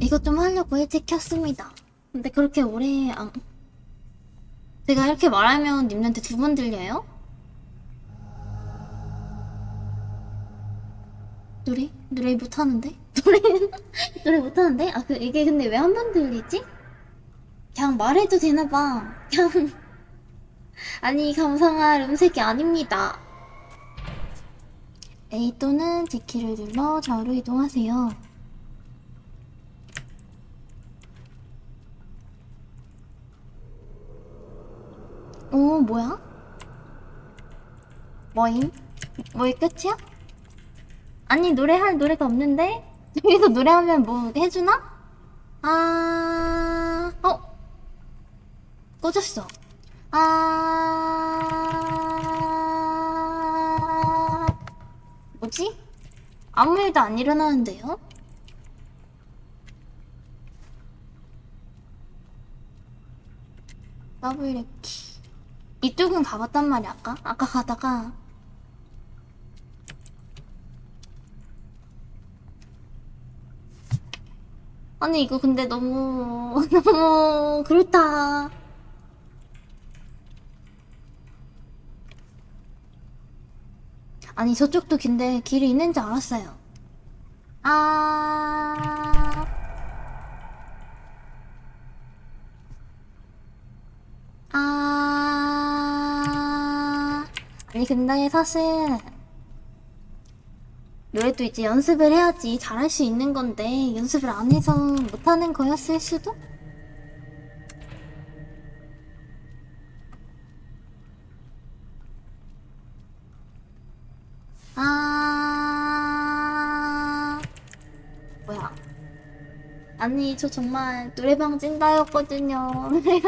이거 좀 하려고 일찍 켰습니다. 근데 그렇게 오래 안... 제가 이렇게 말하면 님한테 두 번 들려요? 노래? 노래 못하는데? 노래, 노래 못하는데? 아, 그, 이게 근데 왜 한 번 들리지? 그냥 말해도 되나봐. 그냥. 아니, 감상할 음색이 아닙니다. A 또는 D키를 눌러 좌우로 이동하세요. 오, 뭐야? 뭐임? 뭐이 끝이야? 아니, 노래할 노래가 없는데? 여기서 노래하면 뭐 해주나? 아, 어? 꺼졌어. 아, 뭐지? 아무 일도 안 일어나는데요? 더블 키. 이쪽은 가봤단 말이야, 아까? 아까 가다가. 아니, 이거 근데 너무, 너무, 그렇다. 아니, 저쪽도 근데 길이 있는지 알았어요. 아, 아, 아니, 근데 사실, 노래도 이제 연습을 해야지 잘할 수 있는 건데, 연습을 안 해서 못하는 거였을 수도? 아, 뭐야. 아니, 저 정말 노래방 찐다였거든요. 뭔데?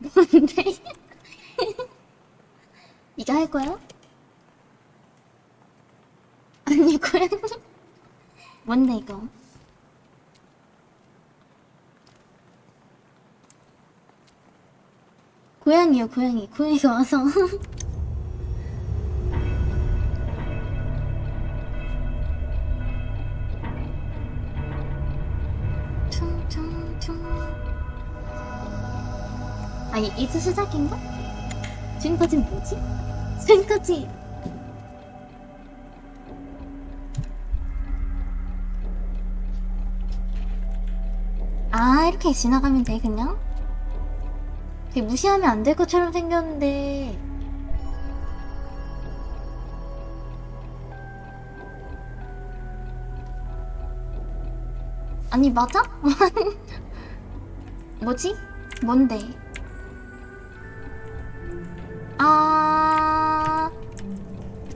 이거 할 거야? 아니, 고양이. 뭔데, 이거? 고양이요, 고양이. 고양이가 와서. 아, 이, 이제 시작인가? 지금까진 뭐지? 지금까지. 아, 이렇게 지나가면 돼, 그냥? 되게 무시하면 안 될 것처럼 생겼는데. 아니, 맞아? 뭐지? 뭔데? 아,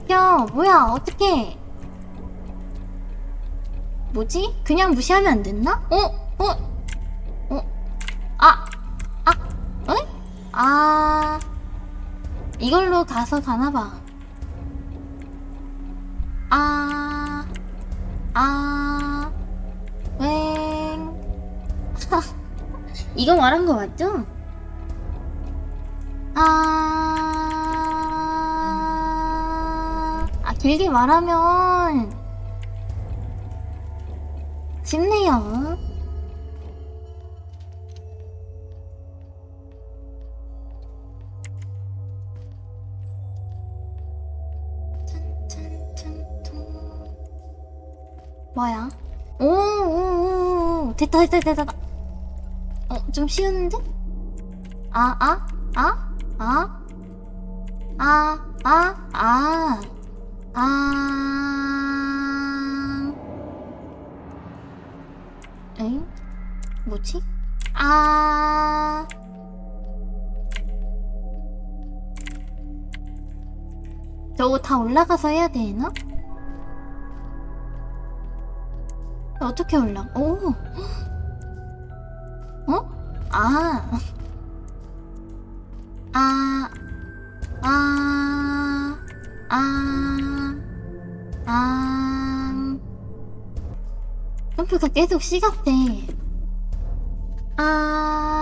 야, 뭐야, 어떡해. 뭐지? 그냥 무시하면 안 됐나? 어? 어? 어? 아? 아, 이걸로 가서 가나봐. 아, 아, 웽. 이거 말한 거 맞죠? 아, 아, 길게 말하면 쉽네요. 뭐야? 오, 오, 오, 됐다, 됐다. 됐다. 어, 좀 쉬운데? 아, 아, 아, 아, 아, 아, 아, 아. 엥? 뭐지? 아. 저거 다 올라가서 해야 되나? 어떻게 올라? 오. 어? 아. 아. 아. 아. 아. 점프가 계속 시각돼. 쉽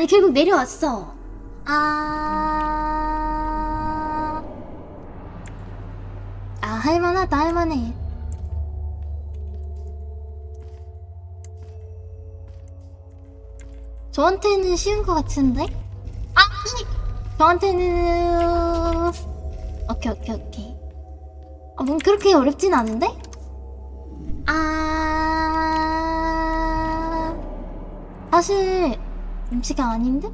아니, 결국 내려왔어. 아, 아 할만하다 할만해. 저한테는 쉬운 것 같은데? 아, 저한테는 오케이 오케이 오케이. 아, 뭔 그렇게 어렵진 않은데? 아, 사실 음식이 아닌데?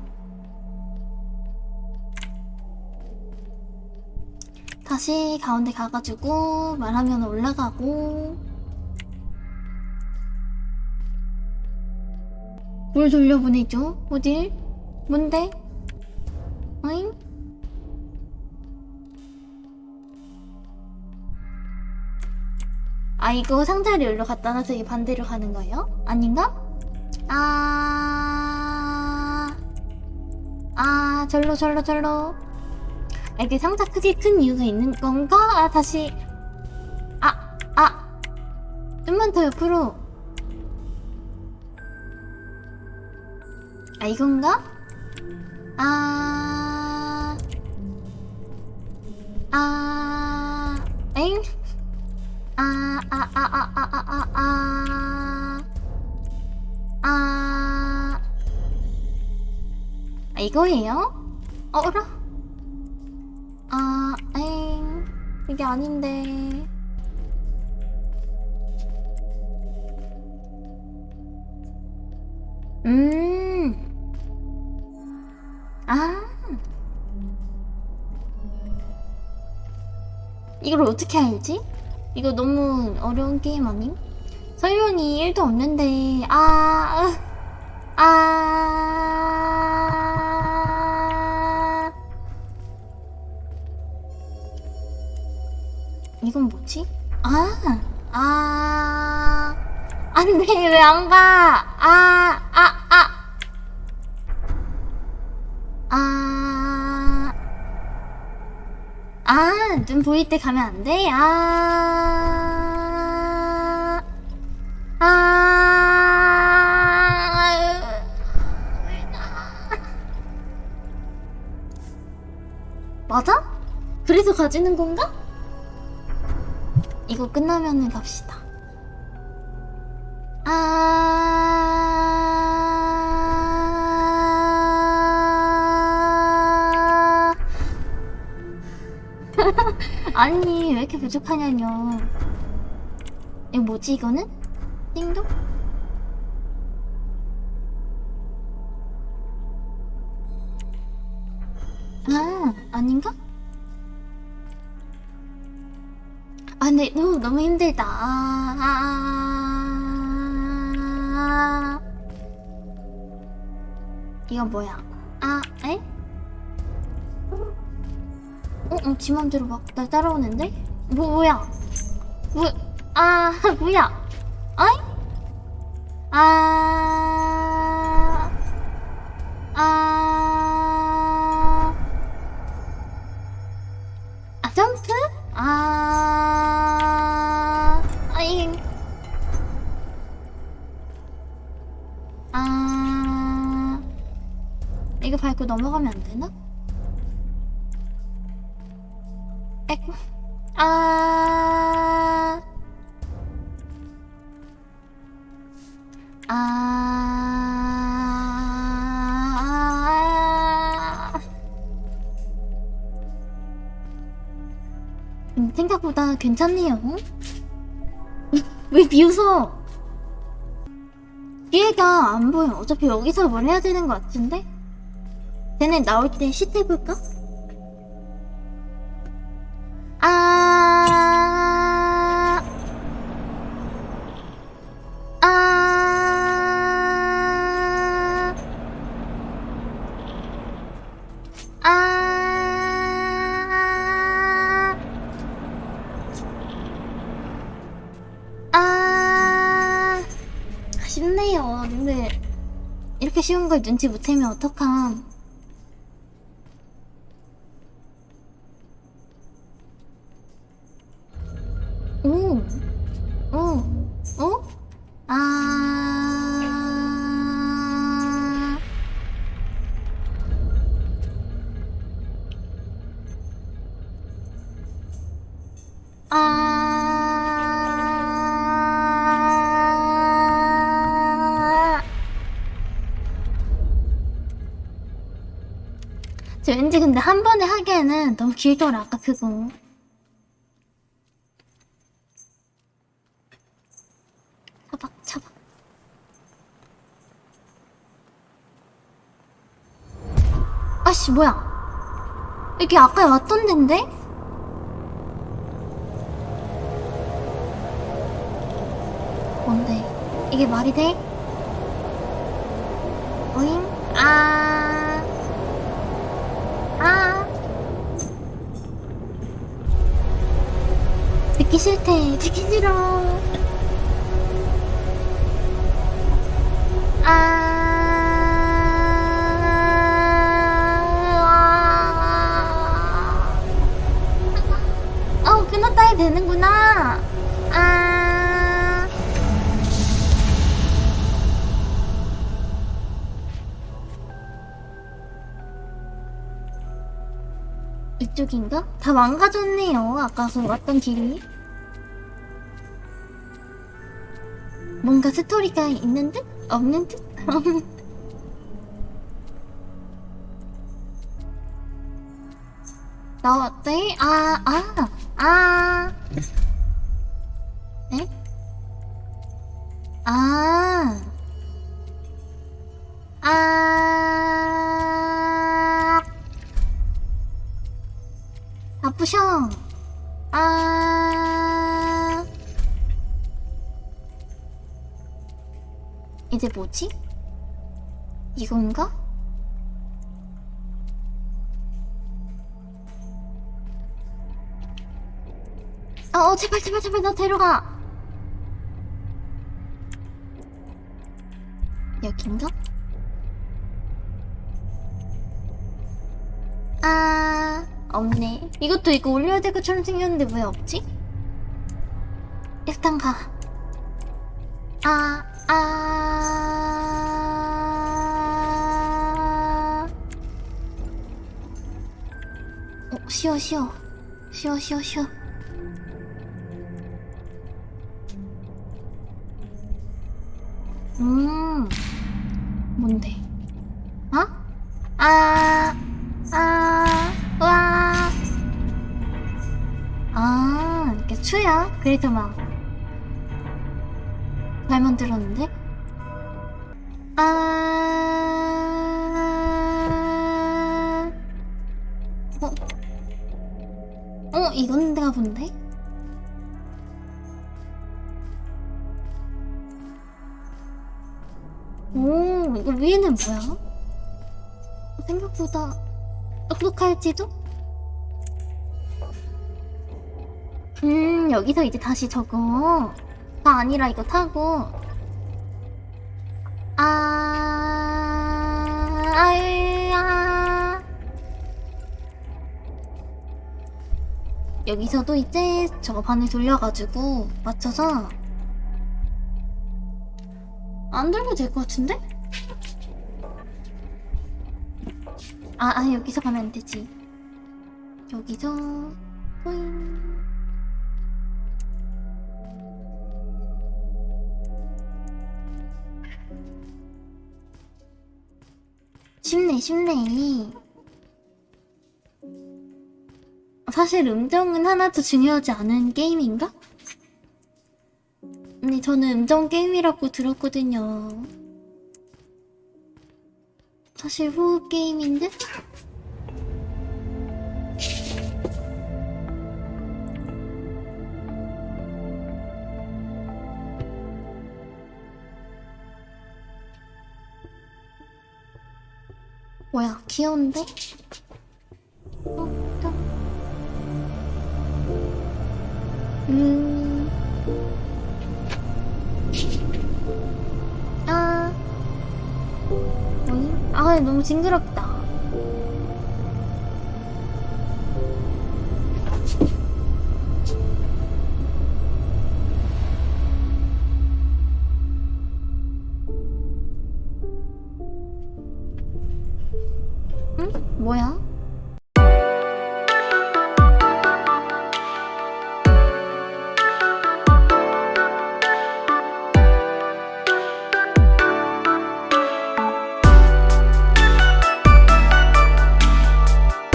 다시 가운데 가가지고 말하면 올라가고 뭘 돌려보내죠? 어딜? 뭔데? 어잉? 아 이거 상자를 여기로 갖다 놔서 이 반대로 가는 거예요? 아닌가? 아... 아 절로 절로 절로 아, 이게 상자 크기 큰 이유가 있는 건가? 아 다시 아! 아! 좀만 더 옆으로 아 이건가? 아... 아... 엥? 아, 아, 아, 아, 아, 아, 아, 아, 아, 아, 이거예요? 어, 어라? 아, 엥, 이게 아닌데. 음, 아, 이걸 어떻게 알지? 이거 너무 어려운 게임 아님? 설명이 1도 없는데, 아, 으, 아, 이건 뭐지? 아, 아, 안 돼, 왜 안 가? 아, 아, 아, 아, 아, 눈 보일 때 가면 안 돼? 아, 아, 맞아? 그래서 가지는 건가? 이거 끝나면은 갑시다. 아, 아니 왜 이렇게 부족하냐뇨. 이거 뭐지 이거는? 띵동? 아 아닌가? 근데 너무 너무 힘들다. 아, 아, 아. 이건 뭐야? 아, 에? 어, 어, 지 맘대로 막 날 따라오는데? 뭐, 뭐야? 뭐, 아, 뭐야? 어이? 아, 밟고 넘어가면 안 되나? 에고. 아, 아, 음, 생각보다 괜찮네요. 왜 비웃어? 뒤에가 안 보여. 어차피 여기서 뭘 해야 되는 것 같은데? 쟤네 나올 때쉿 해볼까? 아, 아, 아, 아, 쉽네요. 근데 이렇게 쉬운 걸 눈치 못 채면 어떡함. 왠지 근데 한 번에 하기에는 너무 길더라 아까 그거 차박 차박 아씨 뭐야 여기 아까 왔던 데인데? 뭔데 이게 말이 돼? 오잉? 아 듣기 싫대. 듣기 싫어. 아. 어, 끊었다 해야 되는구나. 아. 이쪽인가? 다 망가졌네요. 아까 그 왔던 길이. 뭔가 스토리가 있는 듯? 없는 듯? 나왔대? 아, 아, 아. 이제 뭐지? 이건가? 어, 어, 제발, 제발, 제발, 나 데려가. 여긴가? 아, 없네. 이것도 이거 올려야 될 것처럼 생겼는데 왜 없지? 일단 가. 아, 아. 어, 쉬어, 쉬어. 쉬어, 쉬어, 쉬어. 음, 뭔데? 어? 아, 아, 와. 아, 이렇게 추야? 그래도 막. 잘 만들었는데? 아. 어? 어, 이건 내가 본데? 오, 이거 위에는 뭐야? 생각보다 똑똑할지도? 음, 여기서 이제 다시 저거. 가 아니라 이거 타고. 아, 아야. 여기서도 이제 저거 반을 돌려가지고 맞춰서 안 돌면 될것 같은데? 아, 아, 여기서 가면 안 되지. 여기서, 뿌잉. 쉽네, 쉽네. 사실 음정은 하나도 중요하지 않은 게임인가? 근데 저는 음정 게임이라고 들었거든요. 사실 호흡 게임인데? 뭐야, 귀여운데? 어, 또. 음. 아. 어이? 아, 너무 징그럽다.